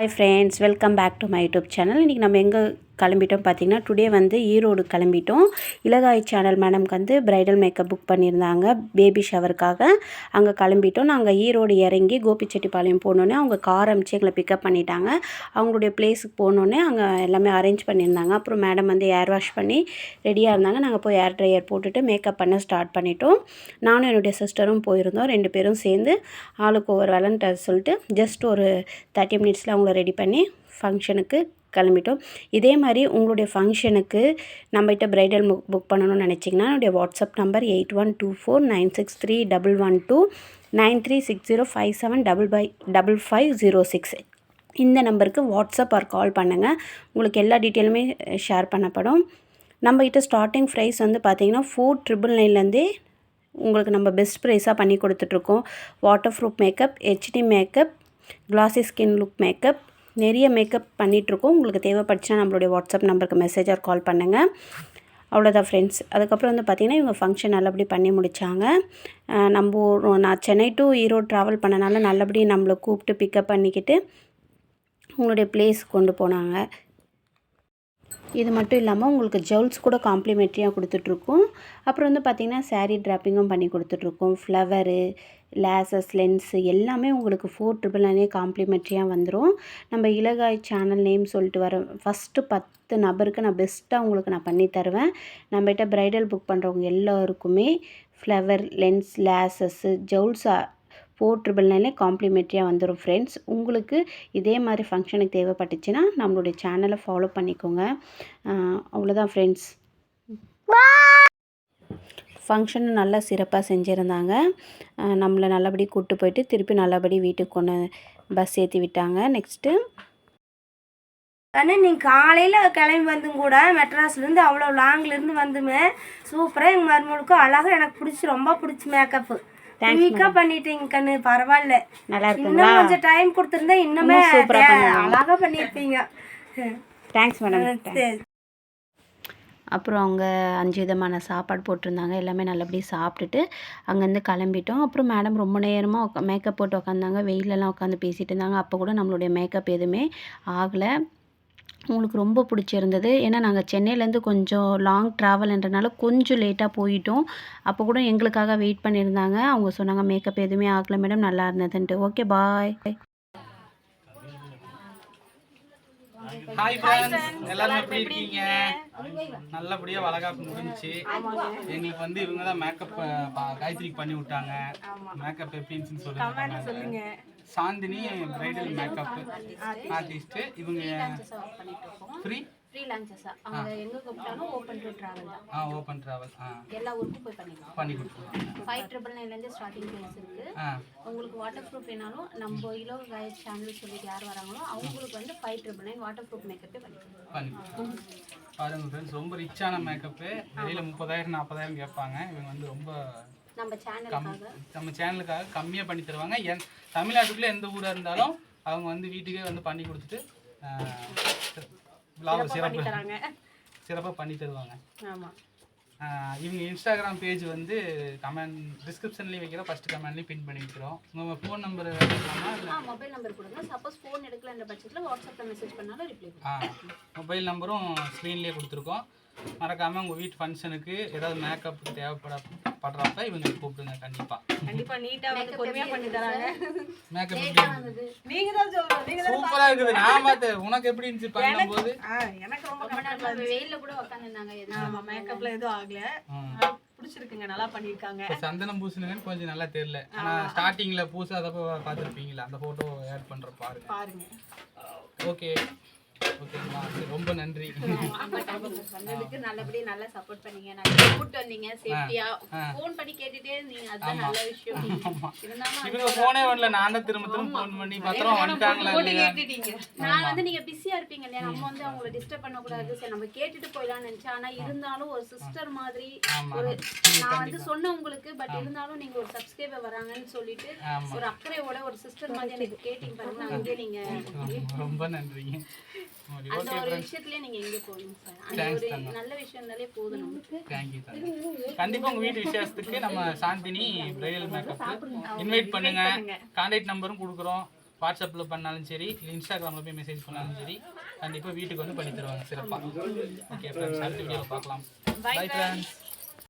Hi friends welcome back to my YouTube channel இன்றைக்கி நம்ம எங்கே கிளம்பிட்டோம் பார்த்திங்கன்னா டுடே வந்து ஈரோடு கிளம்பிட்டோம். இலகாய் சேனல் மேடம்க்கு வந்து பிரைடல் மேக்கப் புக் பண்ணியிருந்தாங்க. பேபி ஷவருக்காக அங்கே கிளம்பிட்டோம். நாங்கள் ஈரோடு இறங்கி கோபிச்செட்டிப்பாளையம் போனோன்னே அவங்க கார் அமிச்சு எங்களை பிக்கப் பண்ணிட்டாங்க. அவங்களுடைய பிளேஸுக்கு போனோன்னே அங்கே எல்லாமே அரேஞ்ச் பண்ணியிருந்தாங்க. அப்புறம் மேடம் வந்து ஏர் வாஷ் பண்ணி ரெடியாக இருந்தாங்க. நாங்கள் போய் ஏர் ட்ரையர் போட்டுட்டு மேக்கப் பண்ண ஸ்டார்ட் பண்ணிட்டோம். நானும் என்னுடைய சிஸ்டரும் போயிருந்தோம். ரெண்டு பேரும் சேர்ந்து ஆளுக்கு ஒவ்வொரு வேலைன்ட்டு சொல்லிட்டு ஜஸ்ட் ஒரு தேர்ட்டி மினிட்ஸில் அவங்கள ரெடி பண்ணி ஃபங்க்ஷனுக்கு கிளம்பிட்டோம். இதே மாதிரி உங்களுடைய ஃபங்க்ஷனுக்கு நம்மகிட்ட ப்ரைடல் புக் புக் பண்ணணும்னு நினச்சிங்கன்னா என்னுடைய WhatsApp number eight one two four nine six three double one two nine three six zero five seven double five double five zero six இந்த நம்பருக்கு வாட்ஸ்அப் ஆர் கால் பண்ணுங்கள் உங்களுக்கு எல்லா டீட்டெயிலுமே ஷேர் பண்ணப்படும். நம்மகிட்ட ஸ்டார்டிங் ப்ரைஸ் வந்து பார்த்தீங்கன்னா ஃபோர் ட்ரிபிள் நைன்லேருந்தே உங்களுக்கு நம்ம பெஸ்ட் ப்ரைஸாக பண்ணி கொடுத்துட்ருக்கோம் water proof makeup HD makeup classy skin look makeup நிறைய மேக்கப் பண்ணிகிட்ருக்கோம் உங்களுக்கு தேவைப்பட்டுச்சுன்னா நம்மளுடைய வாட்ஸ்அப் நம்பருக்கு மெசேஜ் ஆர் கால் பண்ணுங்கள் அவ்வளோதான் ஃப்ரெண்ட்ஸ் அதுக்கப்புறம் வந்து பார்த்திங்கன்னா இவங்க ஃபங்க்ஷன் நல்லபடி பண்ணி முடித்தாங்க நம்ம நான் சென்னை டு ஈரோடு ட்ராவல் பண்ணனால நல்லபடி நம்மளை கூப்பிட்டு பிக்கப் பண்ணிக்கிட்டு உங்களுடைய பிளேஸ் கொண்டு போனாங்க. இது மட்டும் இல்லாமல் உங்களுக்கு ஜவுல்ஸ் கூட காம்ப்ளிமெண்ட்ரியாக கொடுத்துட்ருக்கோம் அப்புறம் வந்து பார்த்திங்கன்னா சாரீ ட்ராப்பிங்கும் பண்ணி கொடுத்துட்ருக்கோம் ஃப்ளவரு லேசஸ் லென்ஸு எல்லாமே உங்களுக்கு ஃபோர் ட்ரிபிள் நைனே காம்ப்ளிமெண்ட்ரியாக வந்துடும் நம்ம இலகாய் சேனல் நேம் சொல்லிட்டு வர ஃபஸ்ட்டு பத்து நபருக்கு நான் பெஸ்ட்டாக உங்களுக்கு நான் பண்ணி தருவேன். நம்மகிட்ட ப்ரைடல் புக் பண்ணுறவங்க எல்லாருக்குமே ஃப்ளவர் லென்ஸ் லேசஸ்ஸு ஜவுல்ஸா ஃபோர் ட்ரிபிள் நைன்லே காம்ப்ளிமெண்ட்ரியாக வந்துடும் ஃப்ரெண்ட்ஸ் உங்களுக்கு இதே மாதிரி ஃபங்க்ஷனுக்கு தேவைப்பட்டுச்சுன்னா நம்மளுடைய சேனலை ஃபாலோ பண்ணிக்கோங்க. அவ்வளோதான் ஃப்ரெண்ட்ஸ் ஃபங்க்ஷன் நல்லா சிறப்பாக செஞ்சுருந்தாங்க. நம்மளை நல்லபடி கூப்பிட்டு போயிட்டு திருப்பி நல்லபடி வீட்டுக்கு கொண்டு பஸ் ஏற்றி விட்டாங்க. நெக்ஸ்ட்டு அண்ணா நீங்கள் காலையில் கிளம்பி வந்தும் கூட மெட்ராஸ்லேருந்து அவ்வளோ லாங்லேருந்து வந்துமே சூப்பராக எங்கள் மருமகளுக்கும் அழகாக எனக்கு பிடிச்சி ரொம்ப பிடிச்சி மேக்கப்பு குயிக்காக பண்ணிட்டீங்க கண்ணு பரவாயில்ல. நல்லா இன்னும் கொஞ்சம் டைம் கொடுத்துருந்தா இன்னுமே இன்னும் சூப்பரா தே- பண்ணுவாங்க. அழகா பண்ணியிருப்பீங்க தேங்க்ஸ் மேடம் அப்புறம் அவங்க அஞ்சு விதமான சாப்பாடு போட்டிருந்தாங்க. எல்லாமே நல்லபடியாக சாப்பிட்டுட்டு அங்கேருந்து கிளம்பிட்டோம். அப்புறம் மேடம் ரொம்ப நேரமாக உக்கா மேக்கப் போட்டு உக்காந்தாங்க. வெயிலெல்லாம் உட்காந்து பேசிகிட்டு இருந்தாங்க. அப்போ கூட நம்மளுடைய மேக்கப் எதுவுமே ஆகலை. உங்களுக்கு ரொம்ப பிடிச்சிருந்தது. ஏன்னா நாங்கள் சென்னையிலேருந்து கொஞ்சம் லாங் ட்ராவல்ன்றனால கொஞ்சம் லேட்டாக போயிட்டோம். அப்போ கூட எங்களுக்காக வெயிட் பண்ணியிருந்தாங்க. அவங்க சொன்னாங்க மேக்கப் எதுவுமே ஆகலை மேடம் நல்லா இருந்ததுன்ட்டு. ஓகே பாய் ஹாய் ஃப்ரெண்ட்ஸ் எல்லாரும் எப்படி இருக்கீங்க? நல்லபடியா வளகாப்பு முடிஞ்சுச்சு. எங்களுக்கு வந்து இவங்க தான் மேக்கப் காயத்ரிக்கு பண்ணி விட்டாங்க. மேக்கப் எப்படி இருந்துச்சுன்னு சொல்லுங்க சாந்தினி பிரைடல் மேக்கப் ஆர்டிஸ்ட் இவங்க ஃப்ரீ ஃப்ரீ லான்ச்சஸா அவங்க எங்கே கூப்பிட்டாலும் ஓப்பன் டு ட்ராவல் தான். ஆ ஓப்பன் ட்ராவல் ஆ. எல்லா ஊருக்கும் போய் பண்ணிக்கலாம். பண்ணி கொடுத்துருவாங்க. ஃபைவ் ட்ரிபிள் நைன்லேருந்து ஸ்டார்டிங் ப்ரைஸ் இருக்குது ஆ. உங்களுக்கு வாட்டர் ப்ரூஃப் வேணாலும் நம்ம இலோ கயட் சேனல் சொல்லிட்டு யார் வராங்களோ அவங்களுக்கு வந்து five triple nine water proof மேக்கப்பே பண்ணிக்கலாம் பாருங்க ஃப்ரெண்ட்ஸ் ரொம்ப ரிச்சான மேக்கப்பு வெளியில முப்பதாயிரம் நாற்பதாயிரம் கேட்பாங்க. இவங்க வந்து ரொம்ப நம்ம சேனலுக்காக நம்ம சேனலுக்காக கம்மியாக பண்ணி தருவாங்க. என் தமிழ்நாட்டுக்குள்ளே எந்த ஊராக இருந்தாலும் அவங்க வந்து வீட்டுக்கே வந்து பண்ணி கொடுத்துட்டு சிறப்பு சிறப்பாக பண்ணி தருவாங்க. ஆமாம் இவங்க இன்ஸ்டாகிராம் பேஜ் வந்து கமெண்ட் டிஸ்கிரிப்ஷன்லேயும் வைக்கிறோம். ஃபஸ்ட் கமெண்ட்லேயும் பின் பண்ணி வைக்கிறோம். உங்கள் ஃபோன் நம்பர் மொபைல் நம்பர் கொடுங்க. சப்போஸ் ஃபோன் எடுக்கலன்ற பட்சத்தில் வாட்ஸ்அப்பில் மெசேஜ் பண்ணாலும் ரிப்ளை ஆ மொபைல் நம்பரும் ஸ்க்ரீன்லேயே கொடுத்துருக்கோம். மறக்காமல் உங்கள் வீட்டு ஃபங்க்ஷனுக்கு ஏதாவது மேக்கப் தேவைப்பட படுறப்ப இவங்க கூப்பிடுங்க கண்டிப்பாக கண்டிப்பா நீட்டா வந்து பொறுமையா பண்ணி தராங்க. மேக்கப் நீங்க தான் சொல்லணும் நீங்க சூப்பரா இருக்குது. நான் பார்த்தேன். உனக்கு எப்படி இருந்துச்சு பண்ணும்போது எனக்கு ரொம்ப நேரம் வெயிலில் கூட உட்காந்துருந்தாங்க ஆமா மேக்கப்ல எதுவும் ஆகல. பிடிச்சிருக்குங்க நல்லா பண்ணிருக்காங்க. சந்தனம் பூசுனதுன்னு கொஞ்சம் நல்லா தெரியல. ஆனா ஸ்டார்டிங்ல பூசாதப்ப பார்த்துருப்பீங்களா? அந்த போட்டோ ஆட் பண்ற பாருங்க. பாருங்க. ஓகே ஓகேங்களா? ரொம்ப நன்றி. வந்ததுக்கு நல்லபடியா நல்லா சப்போர்ட் பண்ணீங்க. நல்லா கூப்பிட்டு வந்தீங்க. சேஃப்டியா ஃபோன் பண்ணி கேட்டுட்டே இருந்தீங்க. அதுதான் நல்ல விஷயம். இருந்தாலும் இவங்க வரல. நான் தான் திரும்ப திரும்ப ஃபோன் பண்ணி பத்திரம் வந்துட்டாங்களா இல்லையா? கேட்டுட்டீங்க. நான் வந்து நீங்க பிஸியா இருப்பீங்க இல்லையா? நம்ம வந்து அவங்கள டிஸ்டர்ப் பண்ண கூடாது சரி நம்ம கேட்டுட்டு போயிடலாம்னு நினைச்சேன். ஆனா இருந்தாலும் ஒரு சிஸ்டர் மாதிரி. ஒரு நான் வந்து உங்களுக்கு பட் இருந்தாலும் நீங்க ஒரு சப்ஸ்கிரைபர் வராங்கன்னு சொல்லிட்டு. ஒரு அக்கறையோட ஒரு சிஸ்டர் மாதிரி எனக்கு கேட்டீங்க பாருங்க. அங்கே நீங்க ரொம்ப நன்றிங்க. அந்த ஒரு விஷயத்துலயே நீங்க எங்க போவீங்க சார் அந்த ஒரு நல்ல விஷயம் இருந்தாலே போதும் நமக்கு. தேங்க்யூ கண்டிப்பா உங்க வீட்டு விசேஷத்துக்கு நம்ம சாந்தினி பிரைடல் மேக்கப் இன்வைட் பண்ணுங்க. கான்டாக்ட் நம்பரும் கொடுக்குறோம். வாட்ஸ்அப்பில் பண்ணாலும் சரி இல்லை இன்ஸ்டாகிராமில் போய் மெசேஜ் பண்ணாலும் சரி கண்டிப்பாக வீட்டுக்கு வந்து பண்ணி தருவாங்க. சிறப்பாக ஓகே ஃப்ரெண்ட்ஸ் அடுத்த வீடியோவில் பார்க்கலாம். Bye friends